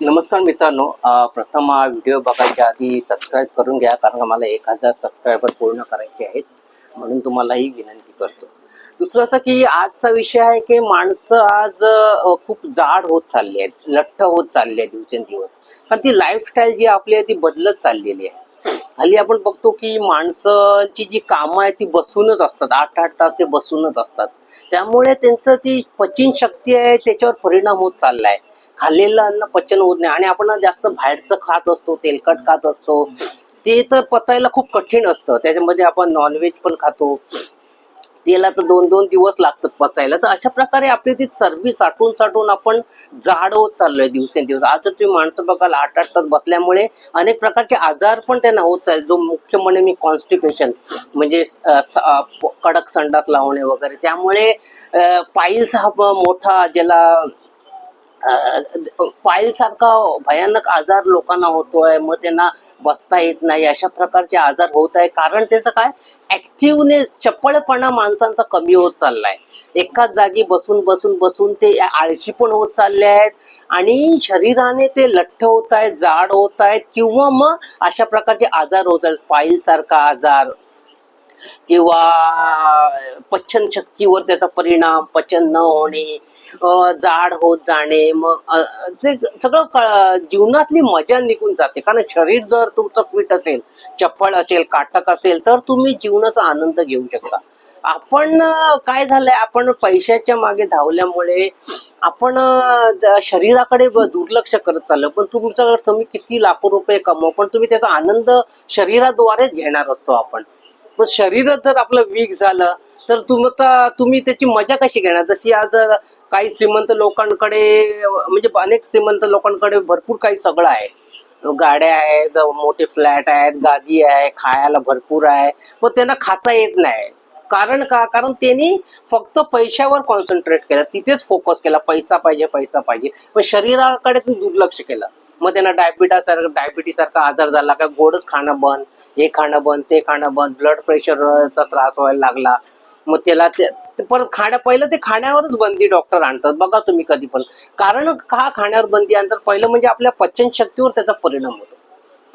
नमस्कार मित्रांनो प्रथम हा व्हिडिओ बघायच्या आधी सबस्क्राईब करून घ्या कारण मला एक हजार सबस्क्रायबर पूर्ण करायचे आहेत म्हणून तुम्हाला ही विनंती करतो. दुसरं असं की आजचा विषय आहे की माणसं आज खूप जाड होत चालली आहेत लठ्ठ होत चालली आहे दिवसेंदिवस. कारण ती लाईफस्टाईल जी आपली आहे ती बदलत चाललेली आहे. हल्ली आपण बघतो की माणसांची जी कामं आहेत ती बसूनच असतात. आठ आठ तास ते बसूनच असतात. त्यामुळे त्यांचं जी पचन शक्ती आहे त्याच्यावर परिणाम होत चाललाय. खाल्लेलं अन्न पचन होत नाही. आणि आपण जास्त बाहेरचं खात असतो तेलकट खात असतो ते तर पचायला खूप कठीण असतं. त्याच्यामध्ये आपण नॉनव्हेज पण खातो. त्याला तर दोन दोन दिवस लागतात पचायला. तर अशा प्रकारे आपली ती चरबी साठवून साठवून आपण जाड होत चाललोय दिवसेंदिवस. आज जर तुम्ही माणसं बघाल आठ आठ तास बसल्यामुळे अनेक प्रकारचे आजार पण त्यांना होत चालेल. जो मुख्य म्हणजे मी कॉन्स्टिपेशन म्हणजे कडक संडास लावणे वगैरे. त्यामुळे पाईल्स हा मोठा ज्याला पाईल सारखा भयानक आजार लोकांना होतोय मग त्यांना बसता येत नाही अशा प्रकारचे आजार होत आहे. कारण त्याचं काय? ऍक्टिव्हनेस चपळपणा माणसांचा कमी होत चाललाय. एकाच जागी बसून बसून बसून ते आळशी पण होत चालले आहेत आणि शरीराने ते लठ्ठ होत आहेत जाड होत आहेत किंवा मग अशा प्रकारचे आजार होत आहेत. पाईल सारखा आजार किंवा पचन शक्तीवर त्याचा परिणाम पचन न होणे जाड होत जाणे मग ते सगळं जीवनातली मजा निघून जाते. कारण शरीर जर तुमचं फिट असेल चप्पल असेल काटक असेल तर तुम्ही जीवनाचा आनंद घेऊ शकता. आपण काय झालंय आपण पैशाच्या मागे धावल्यामुळे आपण शरीराकडे दुर्लक्ष करत चाललो. पण तुमचं तुम्ही किती लाखो रुपये कमव पण तुम्ही त्याचा आनंद शरीराद्वारेच घेणार असतो आपण. पण शरीरच जर आपलं वीक झालं तर तुम तुम्ही त्याची मजा कशी घेणार? जशी आज काही श्रीमंत लोकांकडे म्हणजे अनेक श्रीमंत लोकांकडे भरपूर काही सगळं आहे. गाड्या आहेत मोठे फ्लॅट आहेत गादी आहे खायला भरपूर आहे. पण त्यांना खाता येत नाही. कारण का? कारण त्यांनी फक्त पैशावर कॉन्सन्ट्रेट केलं. तिथेच फोकस केला. पैसा पाहिजे पैसा पाहिजे. पण शरीराकडे तुम्ही दुर्लक्ष केलं. मग त्यांना डायबिटीस सारखा डायबिटीस सारखा आजार झाला का? गोडच खाणं बंद हे खाणं बंद ते खाणं बंद. ब्लड प्रेशरचा त्रास व्हायला लागला. मग त्याला ते परत खाण्या पहिलं ते खाण्यावरच बंदी डॉक्टर आणतात. बघा तुम्ही कधी पण. कारण का खाण्यावर बंदी आणतात? पहिलं म्हणजे आपल्या पचन शक्तीवर त्याचा परिणाम होतो.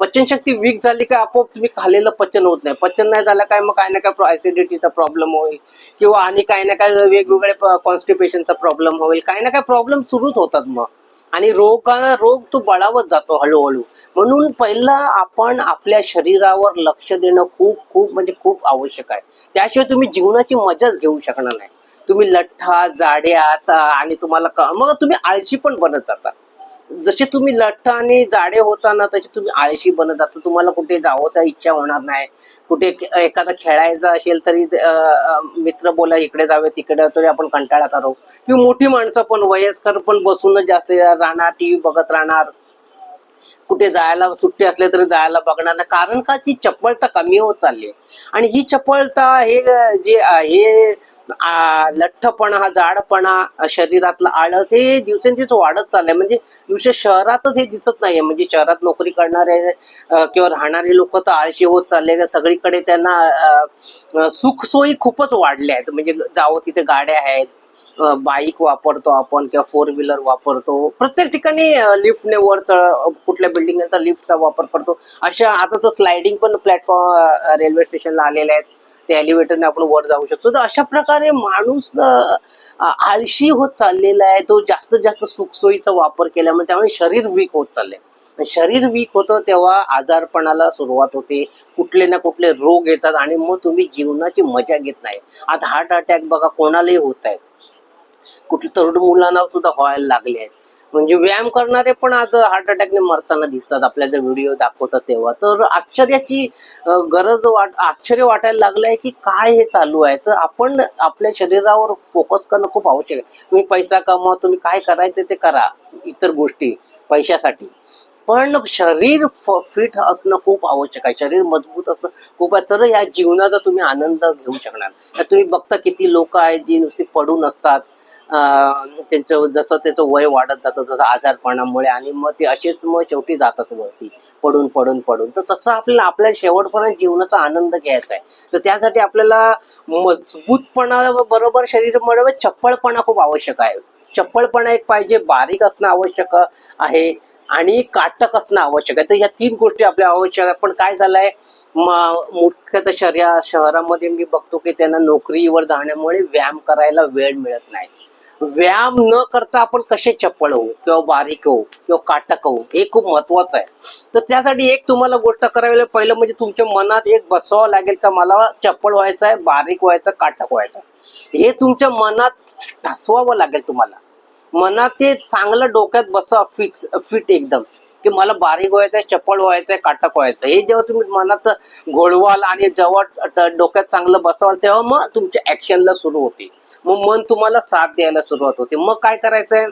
पचनशक्ती वीक झाली काय आपोआप तुम्ही खालेलं पचन होत नाही. पचन नाही झालं काय मग काय ना काय ऍसिडिटीचा प्रॉब्लेम होईल. किंवा आणि काही ना काय वेगवेगळ्या कॉन्स्टिपेशनचा प्रॉब्लेम होईल. काही ना काय प्रॉब्लेम सुरूच होतात मग. आणि रोग रोग तो बळावत जातो हळूहळू. म्हणून पहिला आपण आपल्या शरीरावर लक्ष देणं खूप खूप म्हणजे खूप आवश्यक आहे. त्याशिवाय तुम्ही जीवनाची मजाच घेऊ शकणार नाही. तुम्ही लठ्ठा जाड्यात आणि तुम्हाला मग तुम्ही आळशी पण बनत जाता. जसे तुम्ही लठ्ठ आणि जाडे होताना तसे तुम्ही आळशी बनत जाता. तुम्हाला कुठे जावंसा इच्छा होणार नाही. कुठे एखादा खेळायचं असेल तरी मित्र बोला इकडे जावे तिकडे तरी आपण कंटाळा करू किंवा मोठी माणसं पण वयस्कर पण बसूनच जास्त राहणार टीव्ही बघत राहणार. कुठे जायला सुट्टी असले तरी जायला बघणार नाही. कारण का ती चपळता कमी होत चालली आहे. आणि ही चपळता हे जे हे लठ्ठपणा हा जाडपणा शरीरातला आळस हे दिवसेंदिवस वाढत चाललंय. म्हणजे विशेष शहरातच हे दिसत नाहीये. म्हणजे शहरात नोकरी करणारे किंवा राहणारे लोक तर आळशी होत चालले सगळीकडे त्यांना सुखसोयी खूपच वाढल्या आहेत. म्हणजे जावं तिथे गाड्या आहेत बाईक वापरतो आपण किंवा फोर व्हीलर वापरतो. प्रत्येक ठिकाणी लिफ्टने वर चढ- कुठल्या बिल्डिंगचा लिफ्टचा वापर करतो. अशा आता तर स्लायडिंग पण प्लॅटफॉर्म रेल्वे स्टेशनला आलेले आहेत. त्या एलिव्हेटरने आपण वर जाऊ शकतो. तर अशा प्रकारे माणूस आळशी होत चाललेला आहे. तो जास्तीत जास्त सुखसोयीचा वापर केल्यामुळे त्यामुळे शरीर वीक होत चाललंय. शरीर वीक होतं तेव्हा आजारपणाला सुरुवात होते. कुठले ना कुठले रोग येतात आणि मग तुम्ही जीवनाची मजा घेत नाही. आता हार्ट अटॅक बघा कोणालाही होत आहे. कुठल्या तरुण मुलांना सुद्धा व्हायला लागले आहेत. म्हणजे व्यायाम करणारे पण आज हार्ट अटॅकने मरताना दिसतात. आपल्या जर व्हिडिओ दाखवतात तेव्हा. तर आश्चर्याची गरज वाट आश्चर्य वाटायला लागलं आहे की काय हे चालू आहे. तर आपण आपल्या शरीरावर फोकस करणं खूप आवश्यक आहे. तुम्ही पैसा कमवा तुम्ही काय करायचं ते करा. इतर गोष्टी पैशासाठी. पण शरीर फिट असणं खूप आवश्यक आहे. शरीर मजबूत असणं खूप आहे. तर या जीवनाचा तुम्ही आनंद घेऊ शकणार. तर तुम्ही बघता किती लोक आहेत जी नुसती पडून असतात. त्यांचं जसं त्याचं वय वाढत जातं जसं आजारपणामुळे आणि मग ते असेच मग शेवटी जातात वरती पडून पडून पडून. तर तसं आपल्याला आपल्या शेवटपर्यंत जीवनाचा आनंद घ्यायचा आहे. तर त्यासाठी आपल्याला मजबूतपणा बरोबर शरीर बरोबर चप्पळपणा खूप आवश्यक आहे. चप्पळपणा एक पाहिजे बारीक असणं आवश्यक आहे आणि काटक असणं आवश्यक आहे. तर ह्या तीन गोष्टी आपल्या आवश्यक आहे पण काय झालंय म- मुख्यतः शहरा शहरामध्ये मी बघतो की त्यांना नोकरीवर जाण्यामुळे व्यायाम करायला वेळ मिळत नाही. व्यायाम न करता आपण कसे चप्पल होऊ किंवा बारीक होऊ किंवा काटक होऊ हे खूप महत्वाचं आहे. तर त्यासाठी एक तुम्हाला गोष्ट करावी लागेल. पहिलं म्हणजे तुमच्या मनात एक बसवावं लागेल का मला चप्पल व्हायचं आहे बारीक व्हायचं काटक व्हायचं हे तुमच्या मनात ठसवावं लागेल तुम्हाला. मनात ते चांगलं डोक्यात बसवा फिक्स फिट एकदम. की मला बारीक व्हायचंय चपळ व्हायचंय काटक व्हायचं हे जेव्हा तुम्ही मनात घोळवाल आणि जेव्हा डोक्यात चांगलं बसवाल तेव्हा मग तुमच्या ऍक्शनला सुरू होते. मग मन तुम्हाला साथ द्यायला सुरुवात होते. मग काय करायचंय?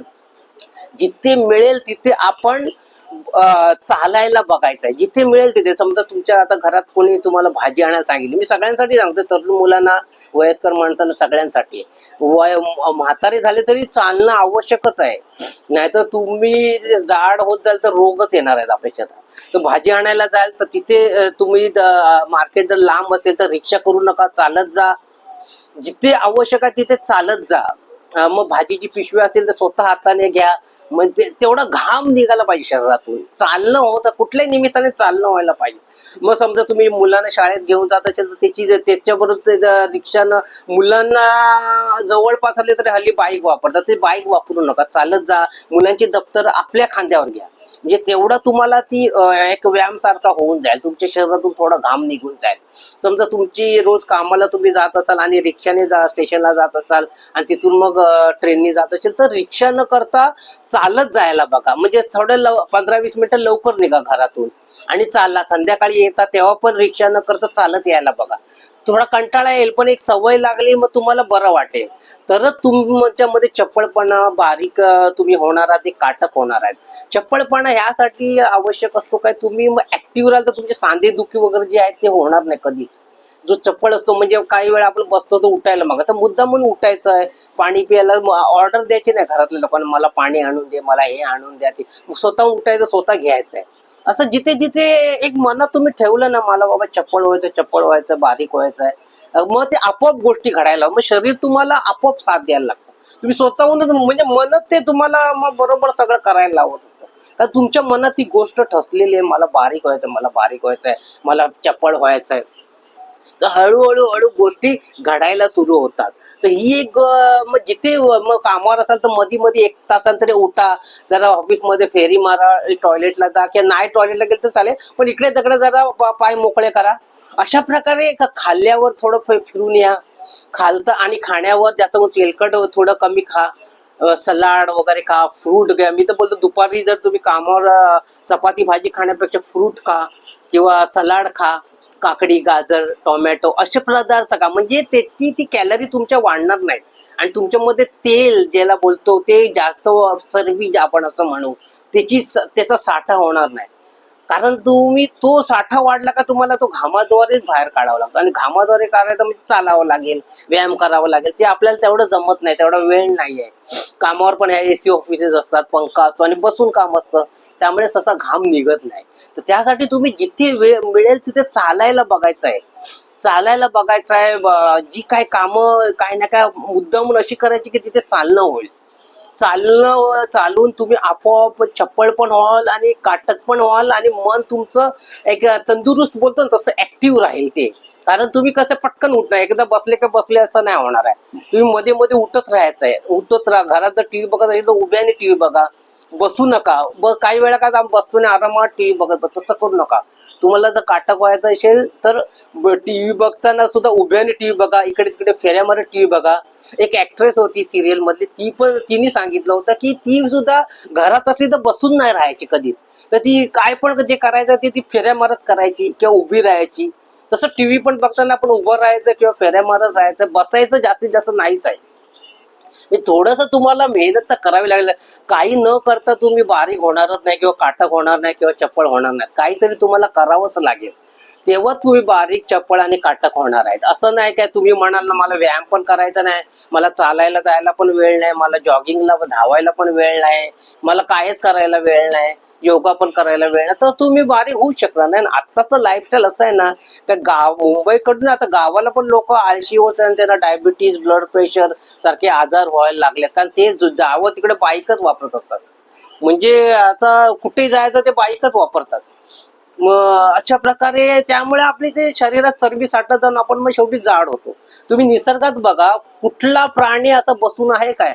जिथे मिळेल तिथे आपण चालायला बघायचंय जिथे मिळेल तिथे. समजा तुमच्या आता घरात कोणी तुम्हाला भाजी आणायला सांगितली. मी सगळ्यांसाठी सांगतो तरुण मुलांना वयस्कर माणसांना सगळ्यांसाठी. वय म्हातारे झाले तरी चालणं आवश्यकच आहे. नाहीतर तुम्ही जाड होत जाल तर रोगच येणार आहेत आपल्या तर भाजी आणायला जाल तर तिथे तुम्ही मार्केट जर लांब असेल तर रिक्षा करू नका. चालत जा. जिथे आवश्यक आहे तिथे चालत जा. मग भाजीची पिशवी असेल तर स्वतः हाताने घ्या. म्हणजे तेवढा घाम निघाला पाहिजे शरीरातून. चालणं होतं कुठल्याही निमित्ताने चालणं व्हायला पाहिजे. मग समजा तुम्ही मुलांना शाळेत घेऊन जात असेल तर त्याची त्याच्याबरोबर रिक्षानं मुलांना जवळपास आले तरी हल्ली बाईक वापरतात. ते बाईक वापरू नका. चालत जा. मुलांची दप्तर आपल्या खांद्यावर घ्या. म्हणजे तेवढा तुम्हाला ती एक व्यायाम सारखा होऊन जाईल. तुमच्या शरीरातून थोडा घाम निघून जाईल. समजा तुमची रोज कामाला तुम्ही जात असाल आणि रिक्षाने जा स्टेशनला जात असाल आणि तिथून मग ट्रेनने जात असेल तर रिक्षा न करता चालत जायला बघा. म्हणजे थोडं लव पंधरा वीस मिनिटं लवकर निघा घरातून. आणि चालला. संध्याकाळी येता तेव्हा पण रिक्षा न करता चालत यायला बघा. थोडा कंटाळा येईल पण एक सवय लागली मग तुम्हाला बरं वाटेल. तरच तुमच्यामध्ये चप्पलपणा बारीक तुम्ही होणार आहात ते काटक होणार आहेत. चप्पलपणा ह्यासाठी आवश्यक असतो काय तुम्ही मग ऍक्टिव्ह राहाल तर तुमचे सांधे दुखी वगैरे जे आहेत ते होणार नाही कधीच. जो चप्पल असतो म्हणजे काही वेळा आपण बसतो तर उठायला मग. तर मुद्दा म्हणून उठायचं आहे. पाणी प्यायला ऑर्डर द्यायची नाही घरातल्या लोकांना. मला पाणी आणून दे मला हे आणून द्या ते. स्वतः उठायचं स्वतः घ्यायचं आहे. असं जिथे जिथे एक मनात तुम्ही ठेवलं ना मला बाबा चप्पल व्हायचं चप्पल व्हायचं बारीक व्हायचं आहे. मग ते आपोआप गोष्टी घडायला मग शरीर तुम्हाला आपोआप साथ द्यायला लागतं. तुम्ही स्वतःहूनच म्हणजे मनात ते तुम्हाला मग बरोबर सगळं करायला लावत असतं. कारण तुमच्या मनात ती गोष्ट ठसलेली आहे मला बारीक व्हायचं मला बारीक व्हायचं आहे मला चप्पल व्हायचं आहे. तर हळूहळू हळू गोष्टी घडायला सुरू होतात. तर ही एक मग जिथे मग कामावर असाल तर मधी मध्ये एक तासांतरी उठा. जरा ऑफिसमध्ये फेरी मारा टॉयलेटला जा. किंवा नाही टॉयलेटला गेलं तर चालेल पण इकडे तिकडे जरा पाय मोकळे करा. अशा प्रकारे खाल्ल्यावर थोडं फिरून या. खालतं आणि खाण्यावर जास्त तेलकट थोडं कमी खा. सलाड वगैरे खा फ्रूट घ्या. मी तर बोलतो दुपारी जर तुम्ही कामावर चपाती भाजी खाण्यापेक्षा फ्रूट खा. किंवा सलाड खा. काकडी गाजर टोमॅटो असे पदार्थ का म्हणजे त्याची ती कॅलरी तुमच्या वाढणार नाही. आणि तुमच्यामध्ये तेल ज्याला बोलतो ते जास्त चरबी आपण असं म्हणू त्याची त्याचा साठा होणार नाही. कारण तुम्ही तो साठा वाढला का तुम्हाला तो घामाद्वारेच बाहेर काढावा लागतो. आणि घामाद्वारे काढायचं म्हणजे चालावं लागेल व्यायाम करावा लागेल. ते आपल्याला तेवढं जमत नाही तेवढा वेळ नाही आहे कामावर पण ह्या एसी ऑफिसेस असतात पंखा असतो आणि बसून काम असतं. त्यामुळे तसा घाम निघत नाही. तर त्यासाठी तुम्ही जिथे वेळ मिळेल तिथे चालायला बघायचं आहे. चालायला बघायचं आहे जी काय कामं काय ना काय मुद्दामून अशी करायची की तिथे चालणं होईल. चालणं चालून तुम्ही आपोआप चप्पल पण व्हाल आणि काटक पण व्हाल आणि मन तुमचं एक तंदुरुस्त बोलतो ना तसं ऍक्टिव्ह राहील ते. कारण तुम्ही कसं पटकन उठणार एकदा बसले का बसले असं नाही होणार आहे. तुम्ही मध्ये मध्ये उठत राहायचं आहे. उठत राहा. घरात जर टीव्ही बघत असेल तर उभ्याने टीव्ही बघा. बसू नका. ब काही वेळा काय बसतो नाही आरामात टीव्ही बघत तसं करू नका. तुम्हाला जर काटक व्हायचं असेल तर टी व्ही बघताना सुद्धा उभ्याने टीव्ही बघा. इकडे तिकडे फेऱ्यामध्ये टीव्ही बघा. एक ऍक्ट्रेस होती सिरियल मधली ती पण तिने सांगितलं होतं की ती सुद्धा घरात असली तर बसून नाही राहायची कधीच. तर ती काय पण जे करायचं ते ती फेऱ्या मारत करायची किंवा उभी राहायची. तसं टी व्ही पण बघताना आपण उभं राहायचं किंवा फेऱ्या मारत राहायचं. बसायचं जास्तीत जास्त नाहीच आहे. थोडस तुम्हाला मेहनत तर करावी लागेल. काही न करता तुम्ही बारीक होणारच नाही किंवा काटक होणार नाही किंवा चप्पल होणार नाही. काहीतरी तुम्हाला करावंच लागेल. तेव्हा तुम्ही बारीक चप्पल आणि काटक होणार आहेत. असं नाही काय तुम्ही म्हणाल ना मला व्यायाम पण करायचा नाही मला चालायला जायला पण वेळ नाही मला जॉगिंगला धावायला पण वेळ नाही मला कायच करायला वेळ नाही. योगा पण करायला वेळ तर तुम्ही बारीक होऊ शकणार नाही. आणि आत्ताचं लाईफस्टाईल असं आहे ना का गाव मुंबईकडून आता गावाला पण लोक आळशी होत आणि त्यांना डायबिटीज ब्लड प्रेशर सारखे आजार व्हायला लागले कारण ते जावं तिकडे बाईकच वापरत असतात. म्हणजे आता कुठे जायचं ते बाईकच वापरतात. मग अशा प्रकारे त्यामुळे आपली ते शरीरात चरबी साठत जाऊन आपण मग शेवटी जाड होतो. तुम्ही निसर्गात बघा कुठला प्राणी असा बसून आहे काय?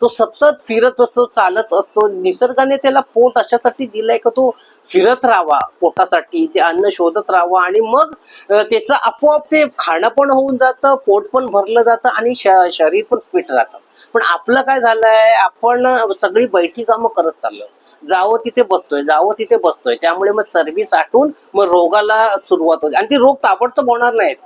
तो सतत फिरत असतो चालत असतो. निसर्गाने त्याला पोट अशासाठी दिलंय का तो फिरत राहावा पोटासाठी ते अन्न शोधत राहावा आणि मग त्याचं आपोआप ते खाणं पण होऊन जातं पोट पण भरलं जातं आणि शरीर पण फिट राहतं. पण आपलं काय झालंय आपण सगळी बैठी कामं करत चाललो जावं तिथे बसतोय जावं तिथे बसतोय. त्यामुळे मग चरबी साठून मग रोगाला सुरुवात होते. आणि ती रोग ताबडतोब होणार नाहीत.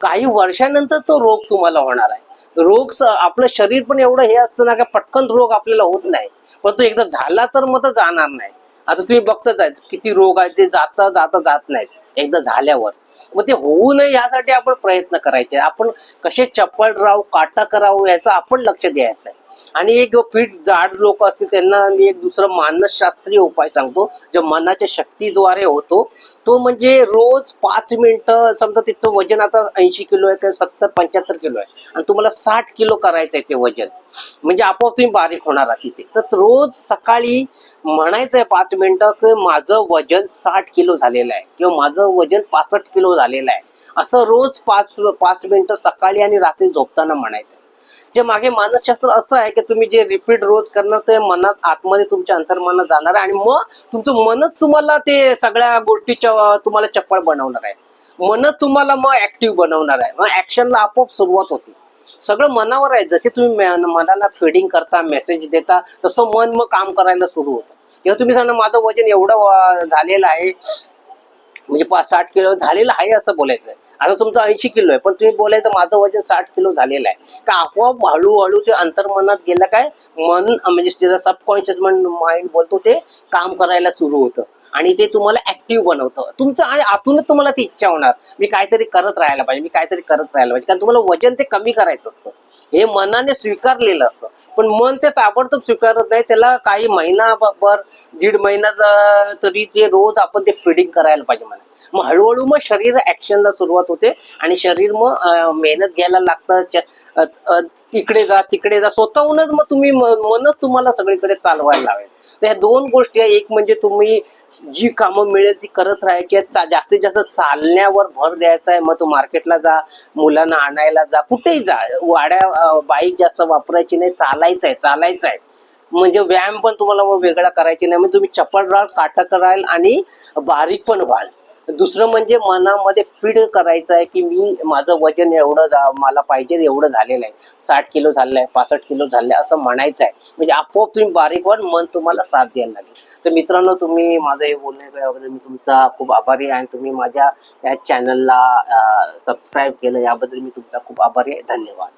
काही वर्षानंतर तो रोग तुम्हाला होणार आहे. रोग आपलं शरीर पण एवढं हे असतं ना का पटकन रोग आपल्याला होत नाही. पण तो एकदा झाला तर मग जाणार नाही. आता तुम्ही बघतच आहेत किती रोग आहेत जे जाता जाता जात नाहीत एकदा झाल्यावर. मग ते होऊ नये यासाठी आपण प्रयत्न करायचे. आपण कसे चप्पल राहू काटा करावं याचं आपण लक्ष द्यायचं आहे आणि एक फिट जाड लोक असतील त्यांना मी एक दुसरं मानसशास्त्रीय उपाय सांगतो जो मनाच्या शक्तीद्वारे होतो. तो म्हणजे रोज पाच मिनिटं समजा तिचं वजन आता ऐंशी किलो आहे किंवा सत्तर पंच्याहत्तर किलो आहे आणि तुम्हाला साठ किलो करायचं आहे ते वजन. म्हणजे आपोआप तुम्ही बारीक होणार आहात तिथे. तर रोज सकाळी म्हणायचं आहे पाच मिनिटं की माझं वजन साठ किलो झालेलं आहे किंवा माझं वजन पासष्ट किलो झालेलं आहे. असं रोज पाच पाच मिनिटं सकाळी आणि रात्री झोपताना म्हणायचं जे मागे मानसशास्त्र असं आहे की तुम्ही जे रिपीट रोज करणार ते मनात आतमध्ये तुमच्या अंतर्मनात जाणार आहे आणि मग तुमचं मनच तुम्हाला ते सगळ्या गोष्टीच्या तुम्हाला चप्पल बनवणार आहे. मनच तुम्हाला मग ऍक्टिव्ह बनवणार आहे. मग ऍक्शनला आपोआप सुरुवात होती. सगळं मनावर आहे. जसे तुम्ही मनाला फिडिंग करता मेसेज देता तसं मन मग काम करायला सुरू होतं. किंवा तुम्ही सांगा माझं वजन एवढं झालेलं आहे म्हणजे पाच साठ किलो झालेलं आहे असं बोलायचं आहे आता तुमचं ऐंशी किलो आहे पण तुम्ही बोलायचं माझं वजन साठ किलो झालेलं आहे. का आपोआप हळूहळू ते अंतर्मनात गेलं काय? मन म्हणजे त्याचा सबकॉन्शियस माइंड बोलतो ते काम करायला सुरू होतं. आणि ते तुम्हाला ऍक्टिव्ह बनवतं. तुमचं आणि आतूनच तुम्हाला ती इच्छा होणार. मी काहीतरी करत राहायला पाहिजे मी काहीतरी करत राहायला पाहिजे. कारण तुम्हाला वजन ते कमी करायचं असतं. हे मनाने स्वीकारलेलं असतं. पण मन ते ताबडतोब स्वीकारत नाही. त्याला काही महिनाभर दीड महिना तरी ते रोज आपण ते फिडिंग करायला पाहिजे म्हणा मग हळूहळू मग शरीर ऍक्शनला सुरुवात होते आणि शरीर मग मेहनत घ्यायला लागतं. इकडे जा तिकडे जा. स्वतःहूनच मग तुम्ही मनच तुम्हाला सगळीकडे चालवायला लावेल. तर ह्या दोन गोष्टी आहे. एक म्हणजे तुम्ही जी कामं मिळेल ती करत राहायची आहेत. जास्तीत जास्त चालण्यावर भर द्यायचा आहे. मग तू मार्केटला जा मुलांना आणायला जा कुठेही जा. वाड्या बाईक जास्त वापरायची नाही. चालायचं आहे चालायचं आहे. म्हणजे व्यायाम पण तुम्हाला मग वेगळा करायची नाही. म्हणजे तुम्ही चपळ राहाल काटक राहाल आणि बारीक पण व्हाल. दुसरं म्हणजे मनामध्ये फीड करायचं आहे की मी माझं वजन एवढं जा मला पाहिजे एवढं झालेलं आहे. साठ किलो झालेलं आहे पासष्ट किलो झालं आहे असं म्हणायचं आहे. म्हणजे आपोआप तुम्ही बारीक व्हाल मन तुम्हाला साथ द्यायला लागेल. तर मित्रांनो तुम्ही माझं हे बोलण्याबद्दल मी तुमचा खूप आभारी आहे आणि तुम्ही माझ्या या चॅनलला सबस्क्राईब केलं याबद्दल मी तुमचा खूप आभारी आहे. धन्यवाद.